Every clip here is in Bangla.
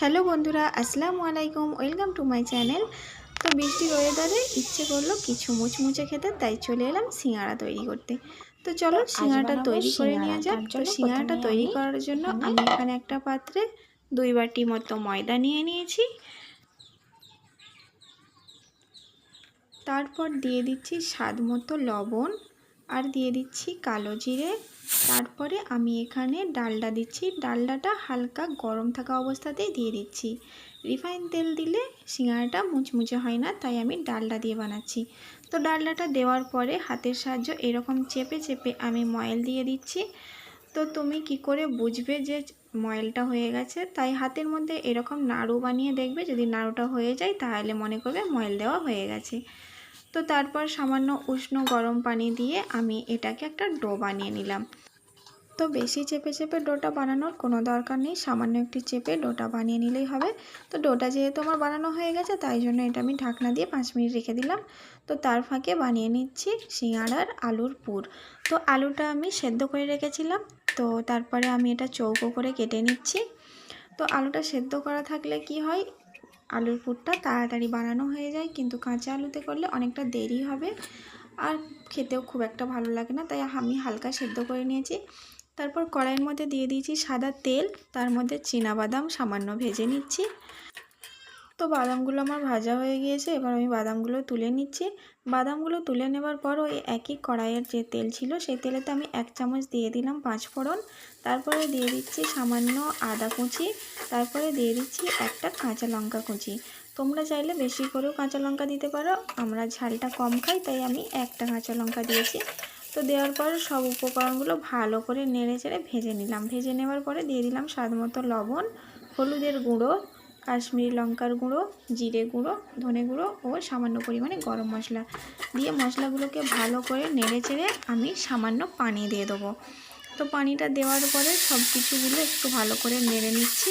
হ্যালো বন্ধুরা আসসালামু আলাইকুম ওয়েলকাম টু মাই চ্যানেল। তো বৃষ্টির ওয়েদারে ইচ্ছে করল কিছু মুচমুচে খেতে তাই চলে এলাম সিঙ্গাড়া তৈরি করতে। তো চলো বানাবো তৈরি করে। নিয়ে যাক। তো প্রথমে তৈরি করার জন্য আমি এখানে একটা পাত্রে দুই বাটি মতো ময়দা নিয়ে নিয়েছি। তারপর দিয়ে দিচ্ছি স্বাদ মতো লবণ। আর দিয়ে দিচ্ছি কালো জিরে। তারপরে আমি এখানে ডালডা দিচ্ছি। ডালডাটা হালকা গরম থাকা অবস্থাতেই দিয়ে দিচ্ছি। রিফাইন তেল দিলে সিঙ্গাড়াটা মুচমুচে হয় না, তাই আমি ডালডা দিয়ে বানাচ্ছি। তো ডালডাটা দেওয়ার পরে হাতের সাহায্য এরকম চেপে চেপে আমি ময়েল দিয়ে দিচ্ছি। তো তুমি কি করে বুঝবে যে ময়েলটা হয়ে গেছে? তাই হাতের মধ্যে এরকম নাড়ু বানিয়ে দেখবে। যদি নাড়ুটা হয়ে যায় তাহলে মনে করবে ময়েল দেওয়া হয়ে গেছে। তো তারপর সামান্য উষ্ণ গরম পানি দিয়ে আমি এটাকে একটা ডো বানিয়ে নিলাম। তো বেশি চেপে চেপে ডোটা বানানোর কোনো দরকার নেই, সামান্য একটু চেপে ডোটা বানিয়ে নিলেই হবে। তো ডোটা যেহেতু আমার বানানো হয়ে গেছে, তাই জন্য এটা আমি ঢাকনা দিয়ে পাঁচ মিনিট রেখে দিলাম। তো তার ফাঁকে বানিয়ে নিচ্ছি সিঙ্গাড়ার আলুর পুর। তো আলুটা আমি সেদ্ধ করে রেখেছিলাম, তো তারপরে আমি এটা চৌকো করে কেটে নিচ্ছি। তো আলুটা সেদ্ধ করা থাকলে কি হয় আলুর পুরটা তাড়াতাড়ি বানানো হয়ে যায়, কিন্তু কাঁচা আলুতে করলে অনেকটা দেরি হবে আর খেতেও খুব একটা ভালো লাগে না। তাই আমি হালকা সেদ্ধ করে নিয়েছি। তারপর কড়াইয়ের মধ্যে দিয়ে দিয়েছি সাদা তেল, তার মধ্যে বাদাম সামান্য ভেজে নিচ্ছি। তো বাদামগুলো আমার ভাজা হয়ে গিয়েছে, এবার আমি বাদামগুলো তুলে নিচ্ছি। বাদামগুলো তুলে নেবার পর ওই একই কড়াইয়ের যে তেল ছিল, সেই তেলেতে আমি এক চামচ দিয়ে দিলাম পাঁচ ফোড়ন তারপরে দিয়ে দিচ্ছি সামান্য আদা কুচি, তারপরে দিয়ে দিচ্ছি একটা কাঁচা লঙ্কা কুচি। তোমরা চাইলে বেশি করেও কাঁচা লঙ্কা দিতে পারো, আমরা ঝালটা কম খাই, তাই আমি একটা কাঁচা লঙ্কা দিয়েছি। তো দেওয়ার পর সব উপকরণগুলো ভালো করে নেড়ে চেড়ে ভেজে নিলাম। ভেজে নেওয়ার পরে দিয়ে দিলাম স্বাদ মতো লবণ, হলুদের গুঁড়ো কাশ্মীরি লঙ্কার গুঁড়ো, জিরে গুঁড়ো, ধনে গুঁড়ো ও সামান্য পরিমাণে গরম মশলা। দিয়ে মশলাগুলোকে ভালো করে নেড়ে চেড়ে আমি সামান্য পানি দিয়ে দেবো। তো পানিটা দেওয়ার পরে সব কিছুগুলো একটু ভালো করে নেড়ে নিচ্ছি।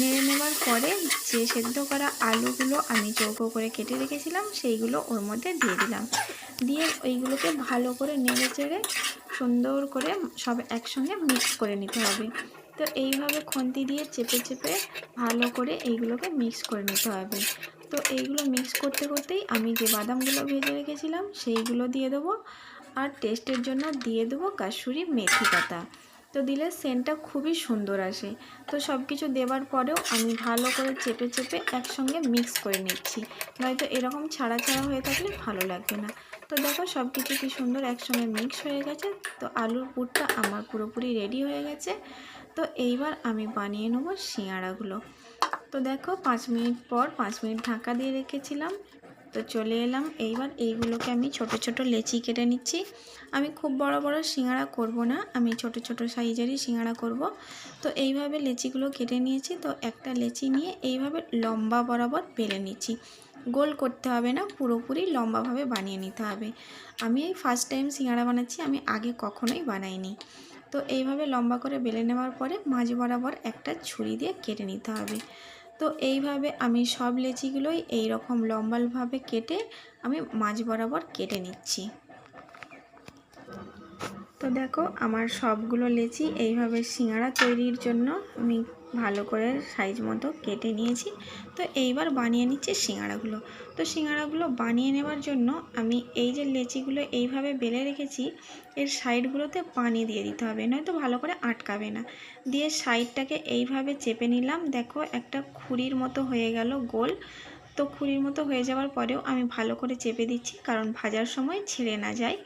নেড়ে নেওয়ার পরে যে সেদ্ধ করা আলুগুলো আমি চৌকো করে কেটে রেখেছিলাম, সেইগুলো ওর মধ্যে দিয়ে দিলাম। দিয়ে ওইগুলোকে ভালো করে নেড়ে চেড়ে সুন্দর করে সব একসঙ্গে মিক্স করে নিতে হবে। তো এইভাবে খুন্তি দিয়ে চেপে চেপে ভালো করে এইগুলোকে মিক্স করে নিতে হবে। তো এইগুলো মিক্স করতে, করতেই আমি যে বাদামগুলো ভেজে রেখেছিলাম সেইগুলো দিয়ে দেবো। আর টেস্টের জন্য দিয়ে দেবো কাসুরি মেথি পাতা। তো দিলে সেন্টটা খুবই সুন্দর আসে। তো সব কিছু দেওয়ার পরেও আমি ভালো করে চেপে চেপে একসঙ্গে মিক্স করে নিচ্ছি। নয়তো এরকম ছাড়া ছাড়া হয়ে থাকলে ভালো লাগবে না। তো দেখো সব কিছু কি সুন্দর একসঙ্গে মিক্স হয়ে গেছে। তো আলুর পুরটা আমার পুরোপুরি রেডি হয়ে গেছে। তো এইবার আমি বানিয়ে নেব সিঙাড়াগুলো তো দেখো, পাঁচ মিনিট পর পাঁচ মিনিট ঢাকা দিয়ে রেখেছিলাম। তো চলে এলাম। এইবার এইগুলোকে আমি ছোট ছোট লেচি কেটে নিচ্ছি। আমি খুব বড় বড় সিঙ্গাড়া করব না, আমি ছোট ছোট সাইজেরই সিঙ্গাড়া করব। তো এইভাবে লেচিগুলো কেটে নিয়েছি। তো একটা লেচি নিয়ে এইভাবে লম্বা বরাবর বেলে নিচ্ছি। গোল করতে হবে না, পুরোপুরি লম্বাভাবে বানিয়ে নিতে হবে। আমি এই ফার্স্ট টাইম সিঙ্গাড়া বানাচ্ছি, আমি আগে কখনোই বানাইনি। তো এইভাবে লম্বা করে বেলে নেওয়ার পরে মাঝ বরাবর একটা ছুরি দিয়ে কেটে নিতে হবে। তো এইভাবে আমি সব লেচিগুলোই এই রকম লম্বাভাবে কেটে আমি মাঝ বরাবর কেটে নিচ্ছি। তো দেখো, আমার সবগুলো লেচি এইভাবে সিঙাড়া তৈরির জন্য আমি ভালো করে সাইজ মতো কেটে নিয়েছি। তো এইবার বানিয়ে নিচ্ছি সিঙ্গাড়াগুলো তো সিঙ্গাড়াগুলো বানিয়ে নেওয়ার জন্য আমি এই যে লেচিগুলো এইভাবে বেলে রেখেছি, এর সাইডগুলোতে পানি দিয়ে দিতে হবে, নয়তো ভালো করে আটকাবে না। দিয়ে সাইডটাকে এইভাবে চেপে নিলাম। দেখো একটা খুরির মতো হয়ে গেল গোল। তো খুরির মতো হয়ে যাওয়ার পরেও আমি ভালো করে চেপে দিচ্ছি, কারণ ভাজার সময় ছেড়ে না যায়।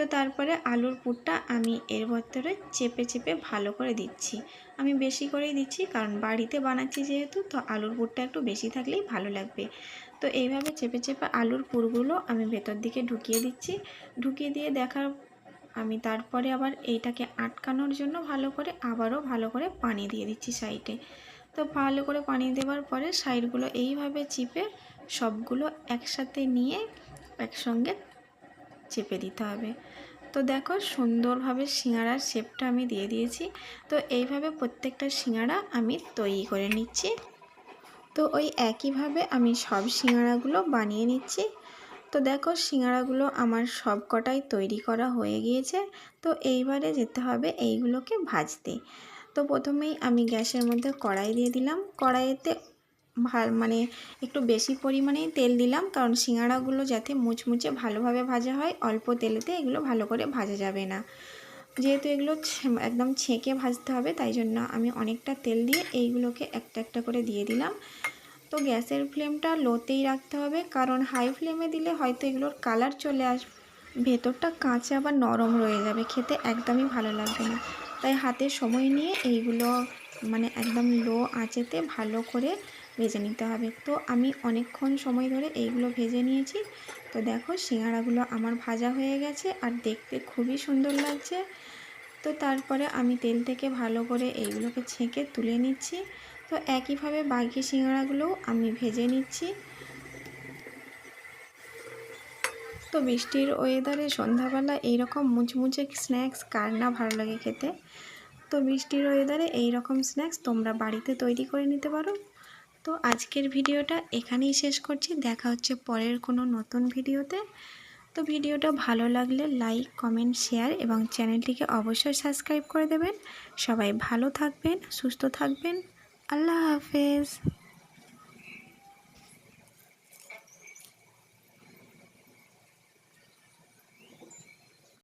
তো তারপরে আলুর পুরটা আমি এর ভেতরে চেপে চেপে ভালো করে দিচ্ছি। আমি বেশি করেই দিচ্ছি কারণ বাড়িতে বানাচ্ছি যেহেতু, তো আলুর পুরটা একটু বেশি থাকলেই ভালো লাগবে। তো এইভাবে চেপে চেপে আলুর পুরগুলো আমি ভেতর দিকে ঢুকিয়ে দিচ্ছি। ঢুকিয়ে দিয়ে দেখার আমি তারপরে আবার এইটাকে আটকানোর জন্য ভালো করে আবারও ভালো করে পানি দিয়ে দিচ্ছি সাইডে। তো ভালো করে পানি দেওয়ার পরে সাইডগুলো এইভাবে চিপে সবগুলো একসাথে নিয়ে একসঙ্গে চেপে দিতে হবে। তো দেখো সুন্দরভাবে সিঙ্গাড়ার শেপটা আমি দিয়ে দিয়েছি। তো এইভাবে প্রত্যেকটা সিঙ্গাড়া আমি তৈরি করে নিচ্ছি। তো ওই একইভাবে আমি সব সিঙ্গাড়াগুলো বানিয়ে নিচ্ছি। তো দেখো সিঙ্গাড়াগুলো আমার সব কটাই তৈরি করা হয়ে গিয়েছে। তো এইবারে যেতে হবে এইগুলোকে ভাজতে। তো প্রথমেই আমি গ্যাসের মধ্যে কড়াই দিয়ে দিলাম। কড়াইতে মানে একটু বেশি পরিমাণেই তেল দিলাম। কারণ সিঙ্গাড়াগুলো যাতে মুচমুচে ভালোভাবে ভাজা হয়, অল্প তেলেতে এগুলো ভালো করে ভাজা যাবে না। যেহেতু এগুলো একদম ছেঁকে ভাজতে হবে, তাই জন্য আমি অনেকটা তেল দিয়ে এইগুলোকে একটা একটা করে দিয়ে দিলাম। তো গ্যাসের ফ্লেমটা লোতেই রাখতে হবে, কারণ হাই ফ্লেমে দিলে হয়তো এগুলোর কালার চলে আসবে ভেতরটা কাঁচা বা নরম রয়ে যাবে, খেতে একদমই ভালো লাগবে না। তাই হাতে সময় নিয়ে এইগুলো মানে একদম লো আঁচেতে ভালো করে ভেজে নিতে হবে। তো আমি অনেকক্ষণ সময় ধরে এইগুলো ভেজে নিয়েছি। তো দেখো সিঙ্গাড়াগুলো আমার ভাজা হয়ে গেছে আর দেখতে খুবই সুন্দর লাগছে। তো তারপরে আমি তেল থেকে ভালো করে এইগুলোকে ছেঁকে তুলে নিচ্ছি। তো একইভাবে বাকি সিঙ্গাড়াগুলোও আমি ভেজে নিচ্ছি। তো বৃষ্টির ওয়েদারে সন্ধ্যাবেলা এইরকম মুচমুচে স্ন্যাক্স কার না ভালো লাগে খেতে। তো বৃষ্টির ওয়েদারে এই রকম স্ন্যাক্স তোমরা বাড়িতে তৈরি করে নিতে পারো। তো আজকের ভিডিওটা এখানেই শেষ করছি। দেখা হচ্ছে পরের কোনো নতুন ভিডিওতে। তো ভিডিওটা ভালো লাগলে লাইক, কমেন্ট, শেয়ার এবং চ্যানেলটিকে অবশ্যই সাবস্ক্রাইব করে দেবেন। সবাই ভালো থাকবেন, সুস্থ থাকবেন। আল্লাহ হাফেজ।